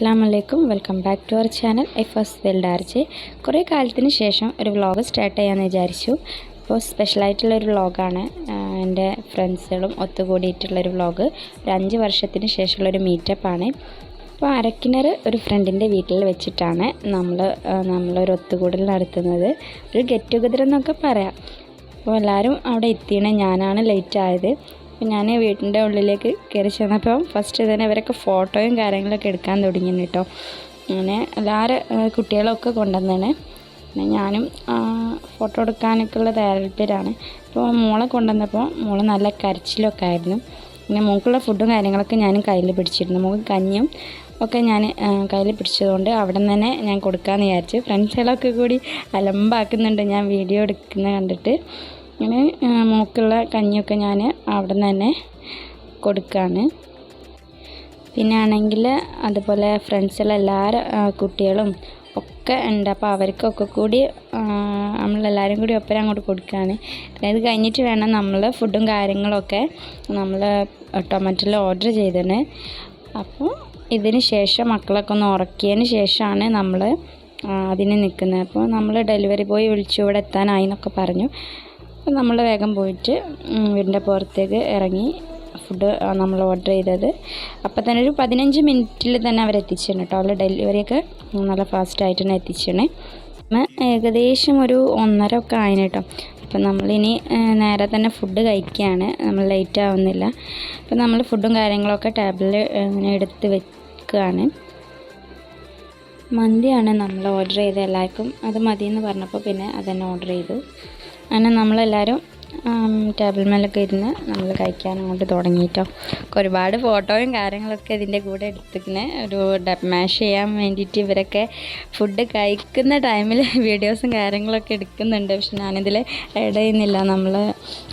അസ്സാം വലൈക്കും welcome back to our channel. എഫസ് വെൽഡാർജെ കുറേ കാലത്തിന് ശേഷം ഒരു വ്ളോഗ് സ്റ്റാർട്ട് ചെയ്യാമെന്ന് വിചാരിച്ചു. അപ്പോൾ സ്പെഷ്യലായിട്ടുള്ളൊരു വ്ളോഗാണ്. എന്റെ ഫ്രണ്ട്സുകളും ഒത്തുകൂടിയിട്ടുള്ളൊരു വ്ളോഗ്. ഒരു അഞ്ച് വർഷത്തിന് ശേഷമുള്ളൊരു മീറ്റപ്പാണ്. അപ്പോൾ അരക്കിണർ ഒരു ഫ്രണ്ടിന്റെ വീട്ടിൽ വെച്ചിട്ടാണ് നമ്മൾ നമ്മളൊരു ഒത്തുകൂടൽ നടത്തുന്നത്. ഒരു ഗെറ്റ് ടുഗദർ എന്നൊക്കെ പറയാം. അപ്പോൾ എല്ലാവരും അവിടെ എത്തിയണേ ഞാനാണ് ലേറ്റ് ആയത്. അപ്പോൾ ഞാൻ വീട്ടിന്റെ ഉള്ളിലേക്ക് കയറി ചെന്നപ്പോൾ ഫസ്റ്റ് തന്നെ ഇവരൊക്കെ ഫോട്ടോയും കാര്യങ്ങളൊക്കെ എടുക്കാൻ തുടങ്ങി കേട്ടോ. അങ്ങനെ എല്ലാവരും കുട്ടികളൊക്കെ കൊണ്ടുവന്നാണ് പിന്നെ ഞാനും ഫോട്ടോ എടുക്കാനൊക്കെ ഉള്ള താല്പര്യമാണ് അപ്പോൾ മോളെ കൊണ്ടുവന്നപ്പോൾ മോൾ നല്ല കരച്ചിലൊക്കെ ആയിരുന്നു. പിന്നെ മോൾക്കുള്ള ഫുഡും കാര്യങ്ങളൊക്കെ ഞാൻ കയ്യിൽ പിടിച്ചിരുന്നു. മോൾക്ക് കഞ്ഞിയും ഒക്കെ ഞാൻ കയ്യിൽ പിടിച്ചതുകൊണ്ട് അവിടെ നിന്ന് തന്നെ ഞാൻ കൊടുക്കാമെന്ന് വിചാരിച്ചു. ഫ്രണ്ട്സുകളൊക്കെ കൂടി അലമ്പാക്കുന്നുണ്ട് ഞാൻ വീഡിയോ എടുക്കുന്നത് കണ്ടിട്ട്. അങ്ങനെ മോക്കുള്ള കഞ്ഞിയൊക്കെ ഞാൻ അവിടെ നിന്ന് തന്നെ കൊടുക്കുകയാണ് പിന്നെ ആണെങ്കിൽ അതുപോലെ ഫ്രണ്ട്സിലെ എല്ലാ കുട്ടികളും ഒക്കെ ഉണ്ട്. അപ്പോൾ അവർക്കൊക്കെ കൂടി നമ്മളെല്ലാവരും കൂടി ഒപ്പം അങ്ങോട്ട് കൊടുക്കുകയാണ് പിന്നെ ഇത് കഴിഞ്ഞിട്ട് വേണം നമ്മൾ ഫുഡും കാര്യങ്ങളൊക്കെ നമ്മൾ ടൊമാറ്റോയിൽ ഓർഡർ ചെയ്തതിന് അപ്പോൾ ഇതിന് ശേഷം മക്കളൊക്കെ ഒന്ന് ഉറക്കിയതിന് ശേഷമാണ് നമ്മൾ അതിന് നിൽക്കുന്നത്. അപ്പോൾ നമ്മൾ ഡെലിവറി ബോയ് വിളിച്ചു ഇവിടെ എത്താനായി എന്നൊക്കെ പറഞ്ഞു. നമ്മൾ വേഗം പോയിട്ട് വീടിന്റെ പുറത്തേക്ക് ഇറങ്ങി ഫുഡ് നമ്മൾ ഓർഡർ ചെയ്തത്. അപ്പോൾ തന്നെ ഒരു പതിനഞ്ച് മിനിറ്റിൽ തന്നെ അവർ കേട്ടോ അവരുടെ ഡെലിവറിയൊക്കെ നല്ല ഫാസ്റ്റായിട്ട് തന്നെ എത്തിച്ചിരുന്നു ഏകദേശം ഒരു ഒന്നര ഒക്കെ ആയിന് കേട്ടോ അപ്പം നമ്മളിനി നേരെ തന്നെ ഫുഡ് കഴിക്കുകയാണ് നമ്മൾ ലേറ്റ് ആവുന്നില്ല. അപ്പം നമ്മൾ ഫുഡും കാര്യങ്ങളൊക്കെ ടേബിളിൽ ഇങ്ങനെ എടുത്ത് വെക്കുകയാണ് മന്തിയാണ് നമ്മൾ ഓർഡർ ചെയ്ത് എല്ലാവർക്കും. അത് മതിയെന്ന് പറഞ്ഞപ്പോൾ പിന്നെ അതന്നെ ഓർഡർ ചെയ്തു. അങ്ങനെ നമ്മളെല്ലാവരും ടേബിൾ മേലൊക്കെ ഇരുന്ന് നമ്മൾ കഴിക്കാൻ അങ്ങോട്ട് തുടങ്ങിയിട്ടോ ഒരുപാട് ഫോട്ടോയും കാര്യങ്ങളൊക്കെ ഇതിന്റെ കൂടെ എടുത്തിങ്ങനെ ഒരു ഡബ് മാഷ് ചെയ്യാൻ വേണ്ടിയിട്ട് ഇവരൊക്കെ ഫുഡ് കഴിക്കുന്ന ടൈമിൽ വീഡിയോസും കാര്യങ്ങളൊക്കെ എടുക്കുന്നുണ്ട്. പക്ഷെ ഞാനിതിൽ ആഡ് ചെയ്യുന്നില്ല. നമ്മൾ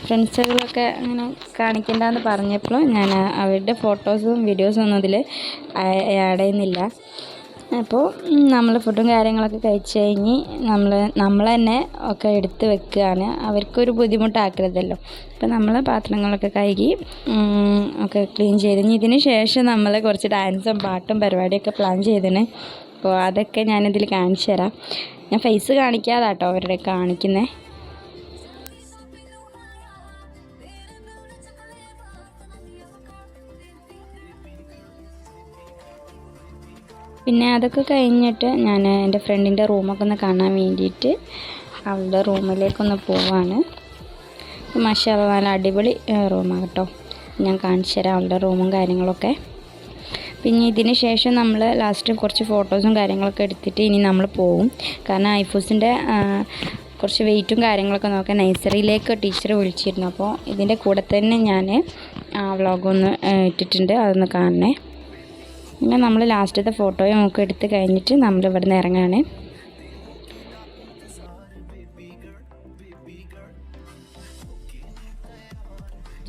ഫ്രണ്ട്സുകളൊക്കെ അങ്ങനെ കാണിക്കണ്ടെന്ന് പറഞ്ഞപ്പോൾ ഞാൻ അവരുടെ ഫോട്ടോസും വീഡിയോസും ഒന്നും ഇതിൽ ആഡ് ചെയ്യുന്നില്ല. അപ്പോൾ നമ്മൾ ഫുഡും കാര്യങ്ങളൊക്കെ കഴിച്ച് കഴിഞ്ഞ് നമ്മൾ നമ്മൾ തന്നെ ഒക്കെ എടുത്ത് വെക്കുകയാണ്. അവർക്കൊരു ബുദ്ധിമുട്ടാക്കരുതല്ലോ. അപ്പോൾ നമ്മൾ പാത്രങ്ങളൊക്കെ കഴുകി ഒക്കെ ക്ലീൻ ചെയ്ത് ഇതിന് ശേഷം നമ്മൾ കുറച്ച് ഡാൻസും പാട്ടും പരിപാടിയൊക്കെ പ്ലാൻ ചെയ്തിന്. അപ്പോൾ അതൊക്കെ ഞാനിതിൽ കാണിച്ചു തരാം. ഞാൻ ഫേസ് കാണിക്കാതാട്ടോ അവരുടെ കാണിക്കുന്നത് പിന്നെ അതൊക്കെ കഴിഞ്ഞിട്ട് ഞാൻ എന്റെ ഫ്രണ്ടിന്റെ റൂമൊക്കെ ഒന്ന് കാണാൻ വേണ്ടിയിട്ട് അവളുടെ റൂമിലേക്കൊന്ന് പോവാണ്. മഷാ നല്ല അടിപൊളി റൂമാണ് കേട്ടോ. ഞാൻ കാണിച്ചു തരാം അവളുടെ റൂമും കാര്യങ്ങളൊക്കെ. പിന്നെ ഇതിന് ശേഷം നമ്മൾ ലാസ്റ്റ് കുറച്ച് ഫോട്ടോസും കാര്യങ്ങളൊക്കെ എടുത്തിട്ട് ഇനി നമ്മൾ പോവും. കാരണം ഐഫോസിന്റെ കുറച്ച് വെയിറ്റും കാര്യങ്ങളൊക്കെ നോക്കാൻ നഴ്സറിയിലേക്ക് ടീച്ചർ വിളിച്ചിരുന്നു. അപ്പോൾ ഇതിന്റെ കൂടെ തന്നെ ഞാൻ ആ വ്ളോഗൊന്ന് ഇട്ടിട്ടുണ്ട്. അതൊന്ന് കാണണേ. പിന്നെ നമ്മൾ ലാസ്റ്റത്തെ ഫോട്ടോയും ഒക്കെ എടുത്ത് കഴിഞ്ഞിട്ട് നമ്മൾ ഇവിടുന്ന് ഇറങ്ങാണ്.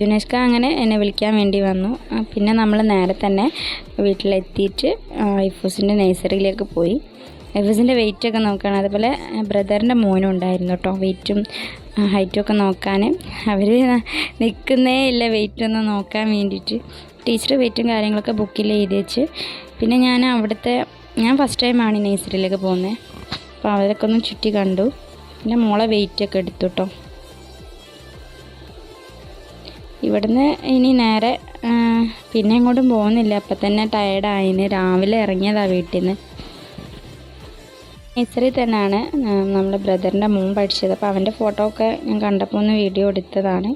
ജുനേഷ്ക അങ്ങനെ എന്നെ വിളിക്കാൻ വേണ്ടി വന്നു. പിന്നെ നമ്മൾ നേരെ തന്നെ വീട്ടിലെത്തിയിട്ട് ഐഫൂസിന്റെ നഴ്സറിയിലേക്ക് പോയി. ഐഫൂസിന്റെ വെയിറ്റൊക്കെ നോക്കുകയാണ്. അതുപോലെ ബ്രദറിന്റെ മോനും ഉണ്ടായിരുന്നു കേട്ടോ വെയിറ്റും ഹൈറ്റും ഒക്കെ നോക്കാൻ. അവർ നിൽക്കുന്നേ ഇല്ല വെയിറ്റൊന്നും നോക്കാൻ വേണ്ടിയിട്ട്. ടീച്ചർ വെയിറ്റും കാര്യങ്ങളൊക്കെ ബുക്കിൽ എഴുതി വെച്ച്. പിന്നെ ഞാൻ അവിടുത്തെ ഞാൻ ഫസ്റ്റ് ടൈമാണ് നേഴ്സറിയിലേക്ക് പോകുന്നത്. അപ്പോൾ അവരൊക്കെ ഒന്ന് ചുറ്റി കണ്ടു. പിന്നെ മോളെ വെയിറ്റൊക്കെ എടുത്തു കേട്ടോ ഇവിടുന്ന് ഇനി നേരെ പിന്നെ എങ്ങോട്ടും പോകുന്നില്ല. അപ്പം തന്നെ ടയർഡായിന് രാവിലെ ഇറങ്ങിയതാണ് വീട്ടിൽ നിന്ന് നേഴ്സറി തന്നെയാണ് നമ്മുടെ ബ്രദറിന്റെ മോൻ പഠിച്ചത്. അപ്പോൾ അവന്റെ ഫോട്ടോ ഒക്കെ ഞാൻ കണ്ടപ്പോൾ ഒന്ന് വീഡിയോ എടുത്തതാണ്.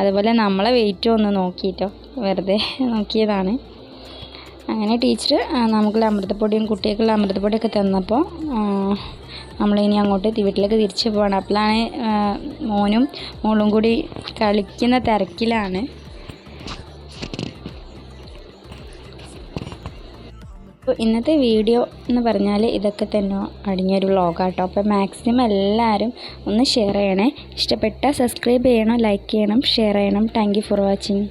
അതുപോലെ നമ്മളെ വെയിറ്റും ഒന്ന് നോക്കിയിട്ടോ വെറുതെ നോക്കിയതാണ്. അങ്ങനെ ടീച്ചർ നമുക്കുള്ള അമൃതപ്പൊടിയും കുട്ടികൾക്കുള്ള അമൃതപ്പൊടിയൊക്കെ തന്നപ്പോൾ നമ്മളിനി അങ്ങോട്ട് വീട്ടിലേക്ക് തിരിച്ചു പോകണം അപ്പോഴാണ് മോനും മോളും കൂടി കളിക്കുന്ന തിരക്കിലാണ്. അപ്പോൾ ഇന്നത്തെ വീഡിയോ എന്ന് പറഞ്ഞാൽ ഇതൊക്കെ തന്നെ അടിഞ്ഞൊരു വ്ളോഗാട്ടോ അപ്പോൾ മാക്സിമം എല്ലാവരും ഒന്ന് ഷെയർ ചെയ്യണേ. ഇഷ്ടപ്പെട്ടാൽ സബ്സ്ക്രൈബ് ചെയ്യണം ലൈക്ക് ചെയ്യണം ഷെയർ ചെയ്യണം. Thank for watching